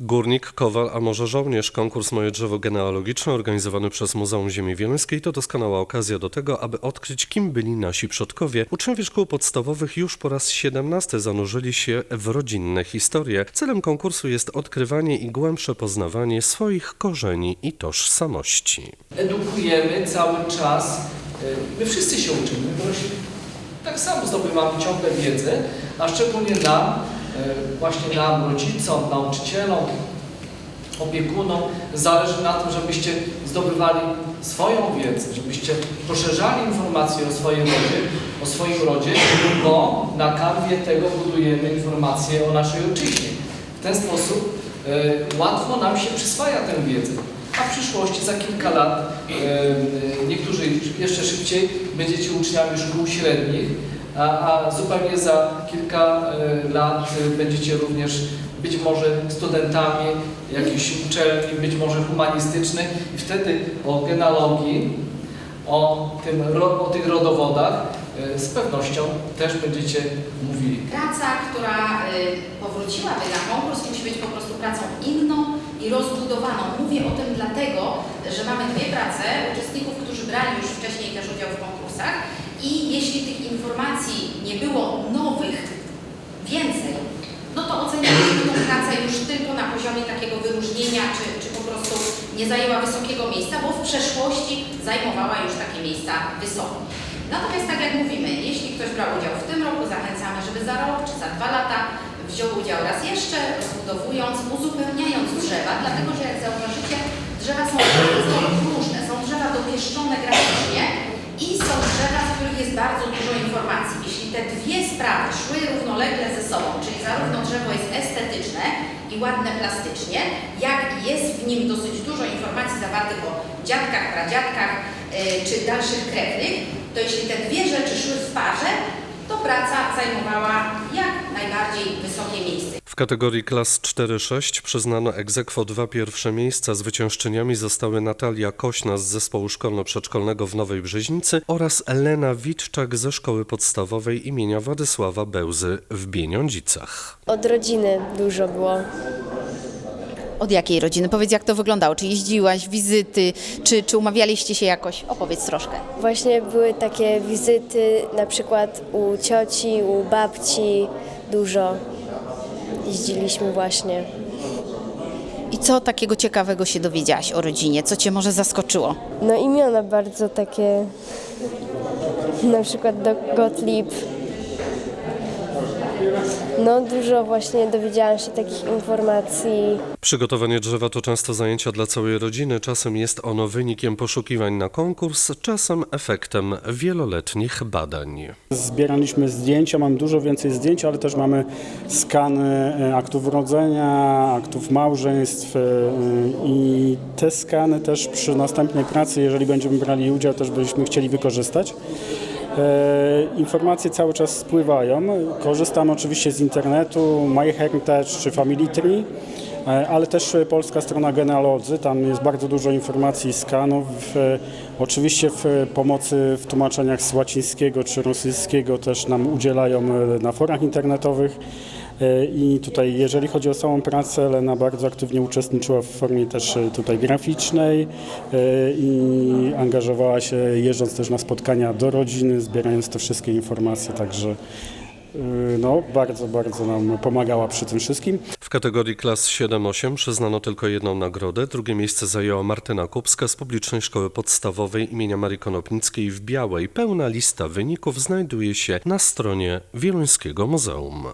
Górnik, kowal, a może żołnierz. Konkurs Moje Drzewo Genealogiczne organizowany przez Muzeum Ziemi Wieluńskiej to doskonała okazja do tego, aby odkryć, kim byli nasi przodkowie. Uczniowie szkół podstawowych już po raz 17 zanurzyli się w rodzinne historie. Celem konkursu jest odkrywanie i głębsze poznawanie swoich korzeni i tożsamości. edukujemy cały czas. y, My wszyscy się uczymy, dorośli tak samo zdobywamy ciągle wiedzę, a szczególnie nam, właśnie nam, rodzicom, nauczycielom, opiekunom, zależy na tym, żebyście zdobywali swoją wiedzę, żebyście poszerzali informacje o swojej rodzie, o swoim rodzie, bo na kanwie tego budujemy informacje o naszej ojczyźnie. W ten sposób e, łatwo nam się przyswaja tę wiedzę, a w przyszłości za kilka lat e, e, niektórzy jeszcze szybciej będziecie uczniami szkół średnich, a, a zupełnie za kilka e, lat e, będziecie również być może studentami jakichś uczelni, być może humanistycznych i wtedy o genealogii, o, tym, o tych rodowodach e, z pewnością też będziecie mówili. Praca, która y, powróciłaby na konkurs, musi być po prostu pracą inną i rozbudowaną. Mówię o tym dlatego, że mamy dwie prace uczestników, którzy brali już wcześniej też udział w konkursach i jeśli tych informacji nie było nowych więcej, no to ocenialiśmy tę pracę już tylko na poziomie takiego wyróżnienia, czy, czy po prostu nie zajęła wysokiego miejsca, bo w przeszłości zajmowała już takie miejsca wysoko. Natomiast tak jak mówimy, jeśli ktoś brał udział w tym roku, zachęcamy, żeby za rok czy za dwa lata wziął udział raz jeszcze, rozbudowując, uzupełniając drzewa, dlatego że jak zauważycie, drzewa są bardzo różne. Są drzewa dopieszczone graficznie i są drzewa, których jest bardzo dużo informacji. Jeśli te dwie sprawy szły równolegle ze sobą, czyli zarówno drzewo jest estetyczne i ładne plastycznie, jak i jest w nim dosyć dużo informacji zawartych o dziadkach, pradziadkach yy, czy dalszych krewnych, to jeśli te dwie rzeczy szły w parze, to praca zajmowała jak najbardziej wysokie miejsce. W kategorii klas 4-6 przyznano egzekwo dwa pierwsze miejsca. Zwyciężczyniami zostały Natalia Kośna z zespołu szkolno-przedszkolnego w Nowej Brzeźnicy oraz Elena Witczak ze szkoły podstawowej imienia Władysława Bełzy w Bieniądzicach. Od rodziny dużo było. Od jakiej rodziny? Powiedz, jak to wyglądało? Czy jeździłaś, wizyty, czy, czy umawialiście się jakoś? Opowiedz troszkę. Właśnie były takie wizyty, na przykład u cioci, u babci, dużo jeździliśmy właśnie. I co takiego ciekawego się dowiedziałaś o rodzinie? Co cię może zaskoczyło? No imiona bardzo takie, na przykład do Gottlieb. No dużo właśnie dowiedziałam się takich informacji. Przygotowanie drzewa to często zajęcia dla całej rodziny. Czasem jest ono wynikiem poszukiwań na konkurs, czasem efektem wieloletnich badań. Zbieraliśmy zdjęcia, mam dużo więcej zdjęć, ale też mamy skany e, aktów urodzenia, aktów małżeństw e, i te skany też przy następnej pracy, jeżeli będziemy brali udział, też byśmy chcieli wykorzystać. E, Informacje cały czas spływają. Korzystam oczywiście z internetu, MyHeritage czy Family Tree, e, ale też e, polska strona genealodzy. Tam jest bardzo dużo informacji skanów. Oczywiście w pomocy w tłumaczeniach z łacińskiego czy rosyjskiego też nam udzielają na forach internetowych. E, I tutaj, jeżeli chodzi o samą pracę, Lena bardzo aktywnie uczestniczyła w formie też e, tutaj graficznej e, i angażowała się jeżdżąc też na spotkania do rodziny, zbierając te wszystkie informacje, także no, bardzo, bardzo nam pomagała przy tym wszystkim. W kategorii klas 7-8 przyznano tylko jedną nagrodę. Drugie miejsce zajęła Martyna Kupska z publicznej szkoły podstawowej imienia Marii Konopnickiej w Białej. Pełna lista wyników znajduje się na stronie Wieluńskiego Muzeum.